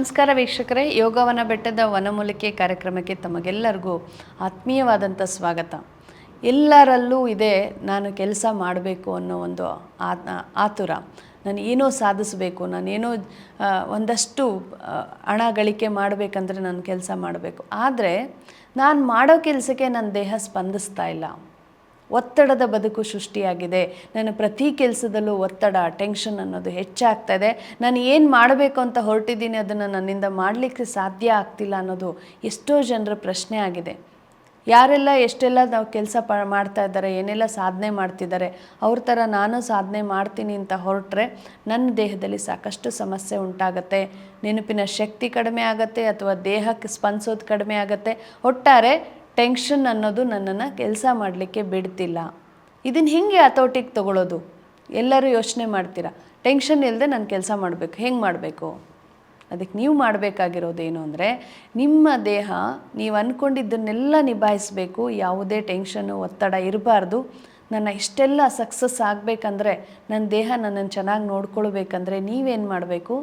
ನಮಸ್ಕಾರ ವೀಕ್ಷಕರೇ. ಯೋಗವನ ಬೆಟ್ಟದ ವನಮೂಲಿಕೆ ಕಾರ್ಯಕ್ರಮಕ್ಕೆ ತಮಗೆಲ್ಲರಿಗೂ ಆತ್ಮೀಯವಾದಂಥ ಸ್ವಾಗತ. ಎಲ್ಲರಲ್ಲೂ ಇದೆ ನಾನು ಕೆಲಸ ಮಾಡಬೇಕು ಅನ್ನೋ ಒಂದು ಆತುರ. ನಾನು ಏನೋ ಸಾಧಿಸಬೇಕು ನಾನೇನೋ ಒಂದಷ್ಟು ಹಣ ಗಳಿಕೆ ಮಾಡಬೇಕಂದ್ರೆ ನಾನು ಕೆಲಸ ಮಾಡಬೇಕು. ಆದರೆ, ನಾನು ಮಾಡೋ ಕೆಲಸಕ್ಕೆ ನನ್ನ ದೇಹ ಸ್ಪಂದಿಸ್ತಾ ಇಲ್ಲ. ಒತ್ತಡದ ಬದುಕು ಸೃಷ್ಟಿಯಾಗಿದೆ. ನನ್ನ ಪ್ರತಿ ಕೆಲಸದಲ್ಲೂ ಒತ್ತಡ ಟೆನ್ಷನ್ ಅನ್ನೋದು ಹೆಚ್ಚಾಗ್ತಾ ಇದೆ. ನಾನು ಏನು ಮಾಡಬೇಕು ಅಂತ ಹೊರಟಿದ್ದೀನಿ ಅದನ್ನು ನನ್ನಿಂದ ಮಾಡಲಿಕ್ಕೆ ಸಾಧ್ಯ ಆಗ್ತಿಲ್ಲ ಅನ್ನೋದು ಎಷ್ಟೋ ಜನರ ಪ್ರಶ್ನೆ ಆಗಿದೆ. ಯಾರೆಲ್ಲ ಎಷ್ಟೆಲ್ಲ ನಾವು ಕೆಲಸ ಪ ಮಾಡ್ತಾ ಇದ್ದಾರೆ, ಏನೆಲ್ಲ ಸಾಧನೆ ಮಾಡ್ತಿದ್ದಾರೆ, ಅವ್ರ ಥರ ನಾನು ಸಾಧನೆ ಮಾಡ್ತೀನಿ ಅಂತ ಹೊರಟ್ರೆ ನನ್ನ ದೇಹದಲ್ಲಿ ಸಾಕಷ್ಟು ಸಮಸ್ಯೆ ಉಂಟಾಗತ್ತೆ. ನೆನಪಿನ ಶಕ್ತಿ ಕಡಿಮೆ ಆಗುತ್ತೆ ಅಥವಾ ದೇಹಕ್ಕೆ ಸ್ಪಂದಿಸೋದು ಕಡಿಮೆ ಆಗತ್ತೆ. ಒಟ್ಟಾರೆ ಟೆನ್ಷನ್ ಅನ್ನೋದು ನನ್ನನ್ನು ಕೆಲಸ ಮಾಡಲಿಕ್ಕೆ ಬಿಡ್ತಿಲ್ಲ. ಇದನ್ನು ಹೆಂಗೆ ಹತೋಟಿಗೆ ತಗೊಳ್ಳೋದು ಎಲ್ಲರೂ ಯೋಚನೆ ಮಾಡ್ತೀರಾ? ಟೆನ್ಷನ್ ಇಲ್ಲದೆ ನಾನು ಕೆಲಸ ಮಾಡಬೇಕು, ಹೆಂಗೆ ಮಾಡಬೇಕು? ಅದಕ್ಕೆ ನೀವು ಮಾಡಬೇಕಾಗಿರೋದೇನು ಅಂದರೆ, ನಿಮ್ಮ ದೇಹ ನೀವು ಅಂದ್ಕೊಂಡಿದ್ದನ್ನೆಲ್ಲ ನಿಭಾಯಿಸಬೇಕು, ಯಾವುದೇ ಟೆನ್ಷನು, ಒತ್ತಡ ಇರಬಾರ್ದು. ನನ್ನ ಇಷ್ಟೆಲ್ಲ ಸಕ್ಸಸ್ ಆಗಬೇಕಂದ್ರೆ ನನ್ನ ದೇಹ ನನ್ನನ್ನು ಚೆನ್ನಾಗಿ ನೋಡ್ಕೊಳ್ಬೇಕಂದ್ರೆ ನೀವೇನು ಮಾಡಬೇಕು?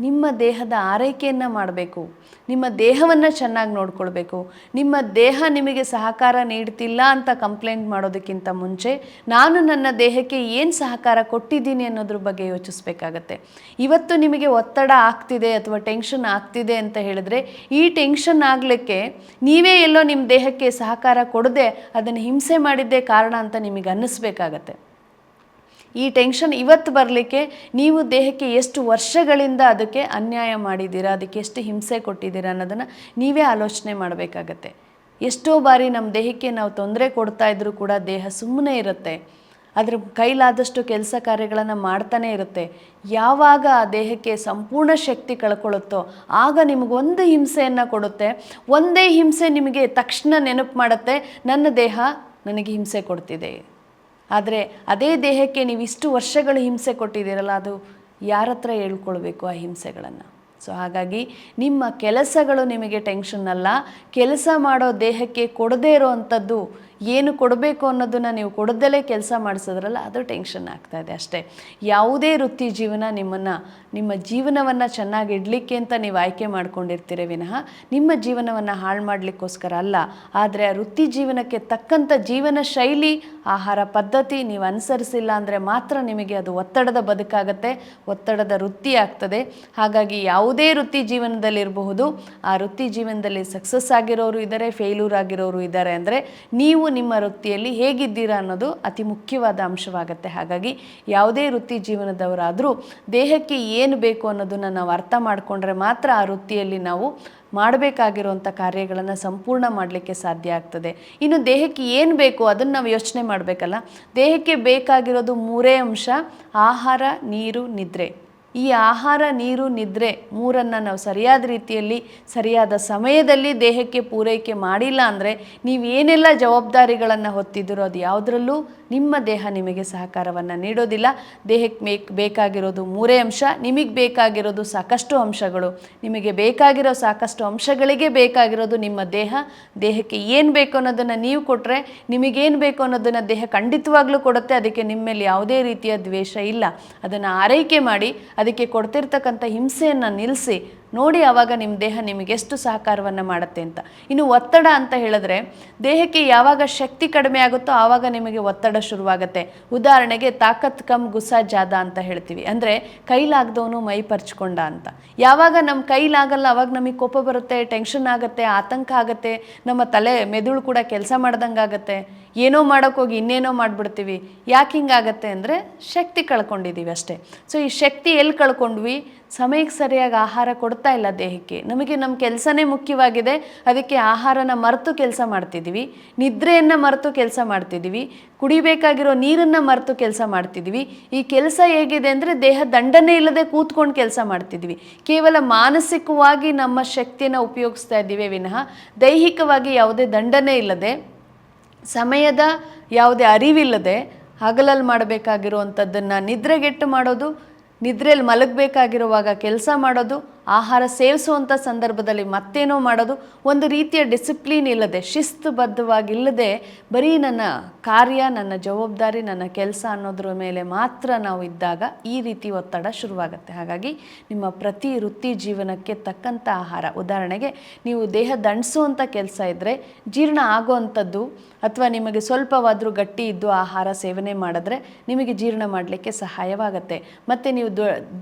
ನಿಮ್ಮ ದೇಹದ ಆರೈಕೆಯನ್ನು ಮಾಡಬೇಕು. ನಿಮ್ಮ ದೇಹವನ್ನು ಚೆನ್ನಾಗಿ ನೋಡ್ಕೊಳ್ಬೇಕು. ನಿಮ್ಮ ದೇಹ ನಿಮಗೆ ಸಹಕಾರ ನೀಡ್ತಿಲ್ಲ ಅಂತ ಕಂಪ್ಲೇಂಟ್ ಮಾಡೋದಕ್ಕಿಂತ ಮುಂಚೆ ನಾನು ನನ್ನ ದೇಹಕ್ಕೆ ಏನು ಸಹಕಾರ ಕೊಟ್ಟಿದ್ದೀನಿ ಅನ್ನೋದ್ರ ಬಗ್ಗೆ ಯೋಚಿಸಬೇಕಾಗತ್ತೆ. ಇವತ್ತು ನಿಮಗೆ ಒತ್ತಡ ಆಗ್ತಿದೆ ಅಥವಾ ಟೆನ್ಷನ್ ಆಗ್ತಿದೆ ಅಂತ ಹೇಳಿದ್ರೆ ಈ ಟೆನ್ಷನ್ ಆಗಲಿಕ್ಕೆ ನೀವೇ ಎಲ್ಲೋ ನಿಮ್ಮ ದೇಹಕ್ಕೆ ಸಹಕಾರ ಕೊಡದೆ ಅದನ್ನು ಹಿಂಸೆ ಮಾಡಿದ್ದೇ ಕಾರಣ ಅಂತ ನಿಮಗೆ ಅನ್ನಿಸ್ಬೇಕಾಗತ್ತೆ. ಈ ಟೆನ್ಷನ್ ಇವತ್ತು ಬರಲಿಕ್ಕೆ ನೀವು ದೇಹಕ್ಕೆ ಎಷ್ಟು ವರ್ಷಗಳಿಂದ ಅದಕ್ಕೆ ಅನ್ಯಾಯ ಮಾಡಿದ್ದೀರಾ, ಅದಕ್ಕೆ ಎಷ್ಟು ಹಿಂಸೆ ಕೊಟ್ಟಿದ್ದೀರಾ ಅನ್ನೋದನ್ನು ನೀವೇ ಆಲೋಚನೆ ಮಾಡಬೇಕಾಗತ್ತೆ. ಎಷ್ಟೋ ಬಾರಿ ನಮ್ಮ ದೇಹಕ್ಕೆ ನಾವು ತೊಂದರೆ ಕೊಡ್ತಾ ಇದ್ರೂ ಕೂಡ ದೇಹ ಸುಮ್ಮನೆ ಇರುತ್ತೆ. ಅದರ ಕೈಲಾದಷ್ಟು ಕೆಲಸ ಕಾರ್ಯಗಳನ್ನು ಮಾಡ್ತಾನೆ ಇರುತ್ತೆ. ಯಾವಾಗ ಆ ದೇಹಕ್ಕೆ ಸಂಪೂರ್ಣ ಶಕ್ತಿ ಕಳ್ಕೊಳ್ಳುತ್ತೋ, ಆಗ ನಿಮಗೊಂದು ಹಿಂಸೆಯನ್ನು ಕೊಡುತ್ತೆ. ಒಂದೇ ಹಿಂಸೆ ನಿಮಗೆ ತಕ್ಷಣ ನೆನಪು ಮಾಡುತ್ತೆ, ನನ್ನ ದೇಹ ನನಗೆ ಹಿಂಸೆ ಕೊಡ್ತಿದೆ. ಆದರೆ ಅದೇ ದೇಹಕ್ಕೆ ನೀವು ಇಷ್ಟು ವರ್ಷಗಳು ಹಿಂಸೆ ಕೊಟ್ಟಿದ್ದೀರಲ್ಲ, ಅದು ಯಾರ ಹತ್ರ ಹೇಳ್ಕೊಳ್ಬೇಕು ಆ ಹಿಂಸೆಗಳನ್ನು? ಸೊ ಹಾಗಾಗಿ ನಿಮ್ಮ ಕೆಲಸಗಳು ನಿಮಗೆ ಟೆನ್ಷನ್ ಅಲ್ಲ. ಕೆಲಸ ಮಾಡೋ ದೇಹಕ್ಕೆ ಕೊಡದೇ ಇರೋವಂಥದ್ದು ಏನು ಕೊಡಬೇಕು ಅನ್ನೋದನ್ನು ನೀವು ಕೊಡದಲೇ ಕೆಲಸ ಮಾಡಿಸಿದ್ರಲ್ಲ ಅದು ಟೆನ್ಷನ್ ಆಗ್ತಾ ಇದೆ ಅಷ್ಟೇ. ಯಾವುದೇ ವೃತ್ತಿ ಜೀವನ ನಿಮ್ಮನ್ನು, ನಿಮ್ಮ ಜೀವನವನ್ನು ಚೆನ್ನಾಗಿ ಇಡಲಿಕ್ಕೆ ಅಂತ ನೀವು ಆಯ್ಕೆ ಮಾಡ್ಕೊಂಡಿರ್ತೀರಿ ವಿನಃ ನಿಮ್ಮ ಜೀವನವನ್ನು ಹಾಳು ಮಾಡಲಿಕ್ಕೋಸ್ಕರ ಅಲ್ಲ. ಆದರೆ ಆ ವೃತ್ತಿ ಜೀವನಕ್ಕೆ ತಕ್ಕಂಥ ಜೀವನ ಶೈಲಿ, ಆಹಾರ ಪದ್ಧತಿ ನೀವು ಅನುಸರಿಸಿಲ್ಲ ಅಂದರೆ ಮಾತ್ರ ನಿಮಗೆ ಅದು ಒತ್ತಡದ ಬದುಕಾಗತ್ತೆ, ಒತ್ತಡದ ವೃತ್ತಿ ಆಗ್ತದೆ. ಹಾಗಾಗಿ ಯಾವುದೇ ವೃತ್ತಿ ಜೀವನದಲ್ಲಿರಬಹುದು ಆ ವೃತ್ತಿ ಜೀವನದಲ್ಲಿ ಸಕ್ಸಸ್ ಆಗಿರೋರು ಇದ್ದಾರೆ ಫೇಲ್ಯೂರ್ ಆಗಿರೋರು ಇದ್ದಾರೆ ಅಂದರೆ ನೀವು ನಿಮ್ಮ ವೃತ್ತಿಯಲ್ಲಿ ಹೇಗಿದ್ದೀರಾ ಅನ್ನೋದು ಅತಿ ಮುಖ್ಯವಾದ ಅಂಶವಾಗುತ್ತೆ. ಹಾಗಾಗಿ ಯಾವುದೇ ವೃತ್ತಿ ಜೀವನದವರಾದರೂ ದೇಹಕ್ಕೆ ಏನು ಬೇಕು ಅನ್ನೋದನ್ನು ನಾವು ಅರ್ಥ ಮಾಡಿಕೊಂಡ್ರೆ ಮಾತ್ರ ಆ ವೃತ್ತಿಯಲ್ಲಿ ನಾವು ಮಾಡಬೇಕಾಗಿರುವಂಥ ಕಾರ್ಯಗಳನ್ನು ಸಂಪೂರ್ಣ ಮಾಡಲಿಕ್ಕೆ ಸಾಧ್ಯ ಆಗ್ತದೆ. ಇನ್ನು ದೇಹಕ್ಕೆ ಏನು ಬೇಕು ಅದನ್ನು ನಾವು ಯೋಚನೆ ಮಾಡಬೇಕಲ್ಲ. ದೇಹಕ್ಕೆ ಬೇಕಾಗಿರೋದು ಮೂರೇ ಅಂಶ ಆಹಾರ, ನೀರು, ನಿದ್ರೆ. ಈ ಆಹಾರ, ನೀರು, ನಿದ್ರೆ ಮೂರನ್ನು ನಾವು ಸರಿಯಾದ ರೀತಿಯಲ್ಲಿ, ಸರಿಯಾದ ಸಮಯದಲ್ಲಿ ದೇಹಕ್ಕೆ ಪೂರೈಕೆ ಮಾಡಿಲ್ಲ ಅಂದರೆ ನೀವು ಏನೆಲ್ಲ ಜವಾಬ್ದಾರಿಗಳನ್ನು ಹೊತ್ತಿದ್ದೀರೋ ಅದು ಯಾವುದರಲ್ಲೂ ನಿಮ್ಮ ದೇಹ ನಿಮಗೆ ಸಹಕಾರವನ್ನು ನೀಡೋದಿಲ್ಲ. ದೇಹಕ್ಕೆ ಮೇಕ್, ಬೇಕಾಗಿರೋದು ಮೂರೇ ಅಂಶ, ನಿಮಗೆ ಬೇಕಾಗಿರೋದು ಸಾಕಷ್ಟು ಅಂಶಗಳು. ನಿಮಗೆ ಬೇಕಾಗಿರೋ ಸಾಕಷ್ಟು ಅಂಶಗಳಿಗೆ ಬೇಕಾಗಿರೋದು ನಿಮ್ಮ ದೇಹ. ದೇಹಕ್ಕೆ ಏನು ಬೇಕು ಅನ್ನೋದನ್ನು ನೀವು ಕೊಟ್ಟರೆ ನಿಮಗೇನು ಬೇಕು ಅನ್ನೋದನ್ನು ದೇಹ ಖಂಡಿತವಾಗ್ಲೂ ಕೊಡುತ್ತೆ. ಅದಕ್ಕೆ ನಿಮ್ಮ ಮೇಲೆ ಯಾವುದೇ ರೀತಿಯ ದ್ವೇಷ ಇಲ್ಲ. ಅದನ್ನು ಆರೈಕೆ ಮಾಡಿ ಅದಕ್ಕೆ ಕೊಡ್ತಿರ್ತಕ್ಕಂಥ ಹಿಂಸೆಯನ್ನು ನಿಲ್ಲಿಸಿ ನೋಡಿ ಆವಾಗ ನಿಮ್ಮ ದೇಹ ನಿಮಗೆ ಎಷ್ಟು ಸಹಕಾರವನ್ನು ಮಾಡುತ್ತೆ ಅಂತ. ಇನ್ನು ಒತ್ತಡ ಅಂತ ಹೇಳಿದ್ರೆ, ದೇಹಕ್ಕೆ ಯಾವಾಗ ಶಕ್ತಿ ಕಡಿಮೆ ಆಗುತ್ತೋ ಆವಾಗ ನಿಮಗೆ ಒತ್ತಡ ಶುರುವಾಗುತ್ತೆ. ಉದಾಹರಣೆಗೆ ತಾಕತ್ ಕಮ್ ಗುಸಾ ಜಾದ ಅಂತ ಹೇಳ್ತೀವಿ. ಅಂದರೆ ಕೈಲಾಗ್ದವನು ಮೈ ಪರ್ಚ್ಕೊಂಡ ಅಂತ. ಯಾವಾಗ ನಮ್ಮ ಕೈಲಾಗಲ್ಲ, ಅವಾಗ ನಮಗೆ ಕೋಪ ಬರುತ್ತೆ, ಟೆನ್ಷನ್ ಆಗುತ್ತೆ, ಆತಂಕ ಆಗುತ್ತೆ, ನಮ್ಮ ತಲೆ ಮೆದುಳು ಕೂಡ ಕೆಲಸ ಮಾಡ್ದಂಗೆ ಆಗುತ್ತೆ. ಏನೋ ಮಾಡೋಕ್ಕೋಗಿ ಇನ್ನೇನೋ ಮಾಡಿಬಿಡ್ತೀವಿ. ಯಾಕೆ ಹಿಂಗಾಗತ್ತೆ ಅಂದರೆ ಶಕ್ತಿ ಕಳ್ಕೊಂಡಿದ್ದೀವಿ ಅಷ್ಟೇ. ಸೊ ಈ ಶಕ್ತಿ ಎಲ್ಲಿ ಕಳ್ಕೊಂಡ್ವಿ? ಸಮಯಕ್ಕೆ ಸರಿಯಾಗಿ ಆಹಾರ ಕೊಡ್ತಾ ಇಲ್ಲ ದೇಹಕ್ಕೆ. ನಮಗೆ ನಮ್ಮ ಕೆಲಸನೇ ಮುಖ್ಯವಾಗಿದೆ. ಅದಕ್ಕೆ ಆಹಾರನ ಮರೆತು ಕೆಲಸ ಮಾಡ್ತಿದ್ದೀವಿ ನಿದ್ರೆಯನ್ನು ಮರೆತು ಕೆಲಸ ಮಾಡ್ತಿದ್ದೀವಿ ಕುಡಿಬೇಕಾಗಿರೋ ನೀರನ್ನು ಮರೆತು ಕೆಲಸ ಮಾಡ್ತಿದ್ದೀವಿ ಈ ಕೆಲಸ ಹೇಗಿದೆ ಅಂದರೆ ದೇಹ ದಂಡನೆ ಇಲ್ಲದೆ ಕೂತ್ಕೊಂಡು ಕೆಲಸ ಮಾಡ್ತಿದ್ದೀವಿ ಕೇವಲ ಮಾನಸಿಕವಾಗಿ ನಮ್ಮ ಶಕ್ತಿಯನ್ನು ಉಪಯೋಗಿಸ್ತಾ ಇದ್ದೀವಿ ವಿನಃ ದೈಹಿಕವಾಗಿ ಯಾವುದೇ ದಂಡನೆ ಇಲ್ಲದೆ, ಸಮಯದ ಯಾವುದೇ ಅರಿವಿಲ್ಲದೆ ಹಗಲಲ್ಲಿ ಮಾಡಬೇಕಾಗಿರುವಂಥದ್ದನ್ನು ನಿದ್ರೆಗೆಟ್ಟು ಮಾಡೋದು ನಿದ್ರೆಯಲ್ಲಿ ಮಲಗಬೇಕಾಗಿರುವಾಗ ಕೆಲಸ ಮಾಡೋದು ಆಹಾರ ಸೇವಿಸುವಂಥ ಸಂದರ್ಭದಲ್ಲಿ ಮತ್ತೇನೋ ಮಾಡೋದು. ಒಂದು ರೀತಿಯ ಡಿಸಿಪ್ಲಿನ್ ಇಲ್ಲದೆ, ಶಿಸ್ತುಬದ್ಧವಾಗಿಲ್ಲದೆ ಬರೀ ನನ್ನ ಕಾರ್ಯ, ನನ್ನ ಜವಾಬ್ದಾರಿ, ನನ್ನ ಕೆಲಸ ಅನ್ನೋದ್ರ ಮೇಲೆ ಮಾತ್ರ ನಾವು ಇದ್ದಾಗ ಈ ರೀತಿ ಒತ್ತಡ ಶುರುವಾಗುತ್ತೆ. ಹಾಗಾಗಿ ನಿಮ್ಮ ಪ್ರತಿ ವೃತ್ತಿ ಜೀವನಕ್ಕೆ ತಕ್ಕಂಥ ಆಹಾರ. ಉದಾಹರಣೆಗೆ ನೀವು ದೇಹ ದಂಡಿಸುವಂಥ ಕೆಲಸ ಇದ್ದರೆ ಜೀರ್ಣ ಆಗುವಂಥದ್ದು ಅಥವಾ ನಿಮಗೆ ಸ್ವಲ್ಪವಾದರೂ ಗಟ್ಟಿ ಇದ್ದು ಆಹಾರ ಸೇವನೆ ಮಾಡಿದ್ರೆ ನಿಮಗೆ ಜೀರ್ಣ ಮಾಡಲಿಕ್ಕೆ ಸಹಾಯವಾಗುತ್ತೆ. ಮತ್ತು ನೀವು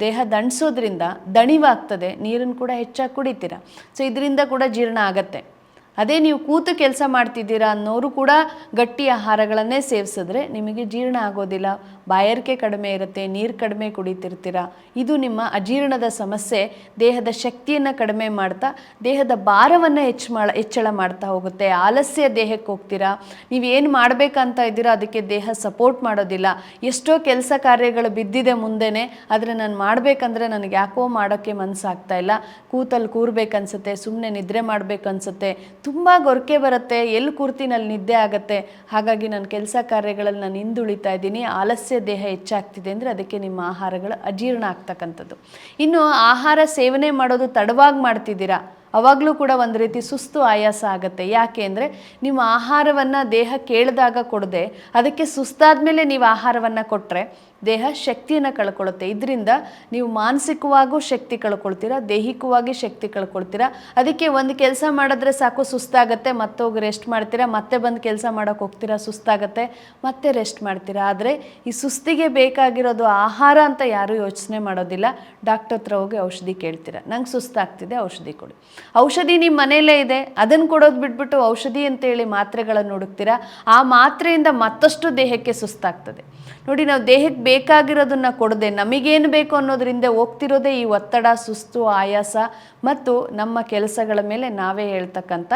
ದೇಹ ದಂಡಿಸೋದ್ರಿಂದ ದಣಿವಾಗ್ತದೆ. ನೀರನ್ನು ಕೂಡ ಹೆಚ್ಚಾಗಿ ಕುಡಿತೀರ. ಸೊ ಇದರಿಂದ ಕೂಡ ಜೀರ್ಣ ಆಗತ್ತೆ. ಅದೇ ನೀವು ಕೂತು ಕೆಲಸ ಮಾಡ್ತಿದ್ದೀರಾ ಅನ್ನೋರು ಕೂಡ ಗಟ್ಟಿ ಆಹಾರಗಳನ್ನೇ ಸೇವಿಸಿದ್ರೆ ನಿಮಗೆ ಜೀರ್ಣ ಆಗೋದಿಲ್ಲ. ಬಾಯಾರಿಕೆ ಕಡಿಮೆ ಇರುತ್ತೆ, ನೀರು ಕಡಿಮೆ ಕುಡಿತಿರ್ತೀರ. ಇದು ನಿಮ್ಮ ಅಜೀರ್ಣದ ಸಮಸ್ಯೆ. ದೇಹದ ಶಕ್ತಿಯನ್ನು ಕಡಿಮೆ ಮಾಡ್ತಾ, ದೇಹದ ಭಾರವನ್ನು ಹೆಚ್ಚು ಮಾಡ, ಹೆಚ್ಚಳ ಮಾಡ್ತಾ ಹೋಗುತ್ತೆ. ಆಲಸ್ಯ ದೇಹಕ್ಕೆ ಹೋಗ್ತೀರಾ. ನೀವೇನು ಮಾಡಬೇಕಂತ ಇದ್ದೀರಾ, ಅದಕ್ಕೆ ದೇಹ ಸಪೋರ್ಟ್ ಮಾಡೋದಿಲ್ಲ. ಎಷ್ಟೋ ಕೆಲಸ ಕಾರ್ಯಗಳು ಬಿದ್ದಿದೆ ಮುಂದೆನೇ, ಆದರೆ ನಾನು ಮಾಡಬೇಕಂದ್ರೆ ನನಗೆ ಯಾಕೋ ಮಾಡೋಕ್ಕೆ ಮನಸ್ಸಾಗ್ತಾ ಇಲ್ಲ. ಕೂತಲ್ಲಿ ಕೂರ್ಬೇಕನ್ಸುತ್ತೆ ಸುಮ್ಮನೆ ನಿದ್ರೆ ಮಾಡ್ಬೇಕನ್ಸುತ್ತೆ. ತುಂಬ ಗೊರಕೆ ಬರುತ್ತೆ, ಎಲ್ಲಿ ಕೂರ್ತಿನಲ್ಲಿ ನಿದ್ದೆ ಆಗುತ್ತೆ. ಹಾಗಾಗಿ ನನ್ನ ಕೆಲಸ ಕಾರ್ಯಗಳಲ್ಲಿ ನಾನು ಹಿಂದುಳಿತಾ ಇದ್ದೀನಿ. ಆಲಸ್ಯ ದೇಹ ಹೆಚ್ಚಾಗ್ತಿದೆ ಅಂದರೆ ಅದಕ್ಕೆ ನಿಮ್ಮ ಆಹಾರಗಳು ಅಜೀರ್ಣ ಆಗ್ತಕ್ಕಂಥದ್ದು. ಇನ್ನು ಆಹಾರ ಸೇವನೆ ಮಾಡೋದು ತಡವಾಗಿ ಮಾಡ್ತಿದ್ದೀರಾ? ಅವಾಗಲೂ ಕೂಡ ಒಂದು ರೀತಿ ಸುಸ್ತು ಆಯಾಸ ಆಗುತ್ತೆ. ಯಾಕೆ ಅಂದರೆ ನಿಮ್ಮ ಆಹಾರವನ್ನು ದೇಹ ಕೇಳಿದಾಗ ಕೊಡದೆ, ಅದಕ್ಕೆ ಸುಸ್ತಾದ ಮೇಲೆ ನೀವು ಆಹಾರವನ್ನು ಕೊಟ್ಟರೆ ದೇಹ ಶಕ್ತಿಯನ್ನು ಕಳ್ಕೊಳ್ಳುತ್ತೆ. ಇದರಿಂದ ನೀವು ಮಾನಸಿಕವಾಗೂ ಶಕ್ತಿ ಕಳ್ಕೊಳ್ತೀರಾ, ದೈಹಿಕವಾಗಿ ಶಕ್ತಿ ಕಳ್ಕೊಳ್ತೀರಾ. ಅದಕ್ಕೆ ಒಂದು ಕೆಲಸ ಮಾಡಿದ್ರೆ ಸಾಕು, ಸುಸ್ತಾಗತ್ತೆ. ಮತ್ತೆ ಹೋಗಿ ರೆಸ್ಟ್ ಮಾಡ್ತೀರಾ, ಮತ್ತೆ ಬಂದು ಕೆಲಸ ಮಾಡೋಕ್ಕೆ ಹೋಗ್ತೀರಾ, ಸುಸ್ತಾಗತ್ತೆ. ಮತ್ತೆ ರೆಸ್ಟ್ ಮಾಡ್ತೀರಾ. ಆದರೆ ಈ ಸುಸ್ತಿಗೆ ಬೇಕಾಗಿರೋದು ಆಹಾರ ಅಂತ ಯಾರೂ ಯೋಚನೆ ಮಾಡೋದಿಲ್ಲ. ಡಾಕ್ಟರ್ ಹತ್ರ ಹೋಗಿ ಔಷಧಿ ಕೇಳ್ತೀರಾ. ನಂಗೆ ಸುಸ್ತಾಗ್ತಿದೆ, ಔಷಧಿ ಕೊಡಿ. ಔಷಧಿ ನಿಮ್ಮ ಮನೆಯಲ್ಲೇ ಇದೆ. ಅದನ್ನು ಕೊಡೋದು ಬಿಟ್ಬಿಟ್ಟು ಔಷಧಿ ಅಂತೇಳಿ ಮಾತ್ರೆಗಳನ್ನು ಹುಡುಕ್ತೀರಾ. ಆ ಮಾತ್ರೆಯಿಂದ ಮತ್ತಷ್ಟು ದೇಹಕ್ಕೆ ಸುಸ್ತಾಗ್ತದೆ. ನೋಡಿ, ನಾವು ದೇಹಕ್ಕೆ ಬೇಕಾಗಿರೋದನ್ನ ಕೊಡದೆ ನಮಗೇನು ಬೇಕು ಅನ್ನೋದರಿಂದ ಹೋಗ್ತಿರೋದೇ ಈ ಒತ್ತಡ, ಸುಸ್ತು, ಆಯಾಸ ಮತ್ತು ನಮ್ಮ ಕೆಲಸಗಳ ಮೇಲೆ ನಾವೇ ಹೇಳ್ತಕ್ಕಂಥ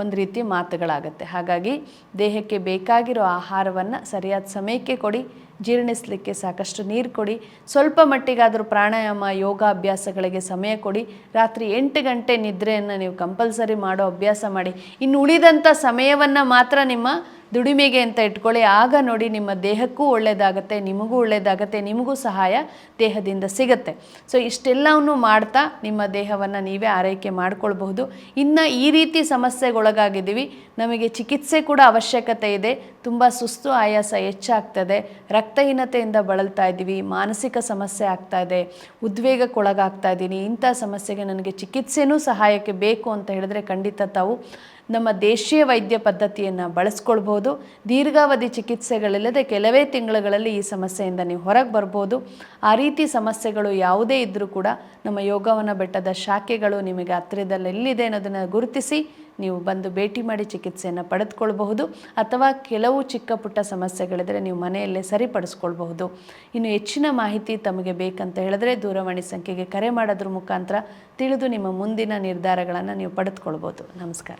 ಒಂದು ರೀತಿ ಮಾತುಗಳಾಗತ್ತೆ. ಹಾಗಾಗಿ ದೇಹಕ್ಕೆ ಬೇಕಾಗಿರೋ ಆಹಾರವನ್ನು ಸರಿಯಾದ ಸಮಯಕ್ಕೆ ಕೊಡಿ. ಜೀರ್ಣಿಸಲಿಕ್ಕೆ ಸಾಕಷ್ಟು ನೀರು ಕೊಡಿ. ಸ್ವಲ್ಪ ಮಟ್ಟಿಗಾದರೂ ಪ್ರಾಣಾಯಾಮ, ಯೋಗಾಭ್ಯಾಸಗಳಿಗೆ ಸಮಯ ಕೊಡಿ. ರಾತ್ರಿ ಎಂಟು ಗಂಟೆ ನಿದ್ರೆಯನ್ನು ನೀವು ಕಂಪಲ್ಸರಿ ಮಾಡೋ ಅಭ್ಯಾಸ ಮಾಡಿ. ಇನ್ನು ಉಳಿದಂಥ ಸಮಯವನ್ನು ಮಾತ್ರ ನಿಮ್ಮ ದುಡಿಮೆಗೆ ಅಂತ ಇಟ್ಕೊಳ್ಳಿ. ಆಗ ನೋಡಿ ನಿಮ್ಮ ದೇಹಕ್ಕೂ ಒಳ್ಳೆಯದಾಗತ್ತೆ ನಿಮಗೂ ಒಳ್ಳೆಯದಾಗತ್ತೆ ನಿಮಗೂ ಸಹಾಯ ದೇಹದಿಂದ ಸಿಗತ್ತೆ. ಸೊ ಇಷ್ಟೆಲ್ಲವನ್ನು ಮಾಡ್ತಾ ನಿಮ್ಮ ದೇಹವನ್ನು ನೀವೇ ಆರೈಕೆ ಮಾಡ್ಕೊಳ್ಬಹುದು. ಇನ್ನು ಈ ರೀತಿ ಸಮಸ್ಯೆಗೊಳಗಾಗಿದ್ದೀವಿ. ನಮಗೆ ಚಿಕಿತ್ಸೆ ಕೂಡ ಅವಶ್ಯಕತೆ ಇದೆ. ತುಂಬ ಸುಸ್ತು ಆಯಾಸ ಹೆಚ್ಚಾಗ್ತದೆ. ರಕ್ತಹೀನತೆಯಿಂದ ಬಳಲ್ತಾ ಇದ್ದೀವಿ, ಮಾನಸಿಕ ಸಮಸ್ಯೆ ಆಗ್ತಾ ಇದೆ, ಉದ್ವೇಗಕ್ಕೊಳಗಾಗ್ತಾ ಇದ್ದೀನಿ, ಇಂಥ ಸಮಸ್ಯೆಗೆ ನನಗೆ ಚಿಕಿತ್ಸೆನೂ ಸಹಾಯಕ್ಕೆ ಬೇಕು ಅಂತ ಹೇಳಿದ್ರೆ ಖಂಡಿತ ತಾವು ನಮ್ಮ ದೇಶೀಯ ವೈದ್ಯ ಪದ್ಧತಿಯನ್ನು ಬಳಸ್ಕೊಳ್ಬೋದು. ದೀರ್ಘಾವಧಿ ಚಿಕಿತ್ಸೆಗಳಿಲ್ಲದೆ ಕೆಲವೇ ತಿಂಗಳುಗಳಲ್ಲಿ ಈ ಸಮಸ್ಯೆಯಿಂದ ನೀವು ಹೊರಗೆ ಬರ್ಬೋದು. ಆ ರೀತಿ ಸಮಸ್ಯೆಗಳು ಯಾವುದೇ ಇದ್ದರೂ ಕೂಡ ನಮ್ಮ ಯೋಗವನ ಬೆಟ್ಟದ ಶಾಖೆಗಳು ನಿಮಗೆ ಹತ್ತಿರದಲ್ಲಿ ಎಲ್ಲಿದೆ ಅನ್ನೋದನ್ನು ಗುರುತಿಸಿ ನೀವು ಬಂದು ಭೇಟಿ ಮಾಡಿ ಚಿಕಿತ್ಸೆಯನ್ನು ಪಡೆದುಕೊಳ್ಬಹುದು ಅಥವಾ ಕೆಲವು ಚಿಕ್ಕ ಪುಟ್ಟ ಸಮಸ್ಯೆಗಳಿದ್ದರೆ ನೀವು ಮನೆಯಲ್ಲೇ ಸರಿಪಡಿಸ್ಕೊಳ್ಬಹುದು. ಇನ್ನು ಹೆಚ್ಚಿನ ಮಾಹಿತಿ ತಮಗೆ ಬೇಕಂತ ಹೇಳಿದ್ರೆ ದೂರವಾಣಿ ಸಂಖ್ಯೆಗೆ ಕರೆ ಮಾಡೋದ್ರ ಮುಖಾಂತರ ತಿಳಿದು ನಿಮ್ಮ ಮುಂದಿನ ನಿರ್ಧಾರಗಳನ್ನು ನೀವು ಪಡೆದುಕೊಳ್ಬೋದು ನಮಸ್ಕಾರ.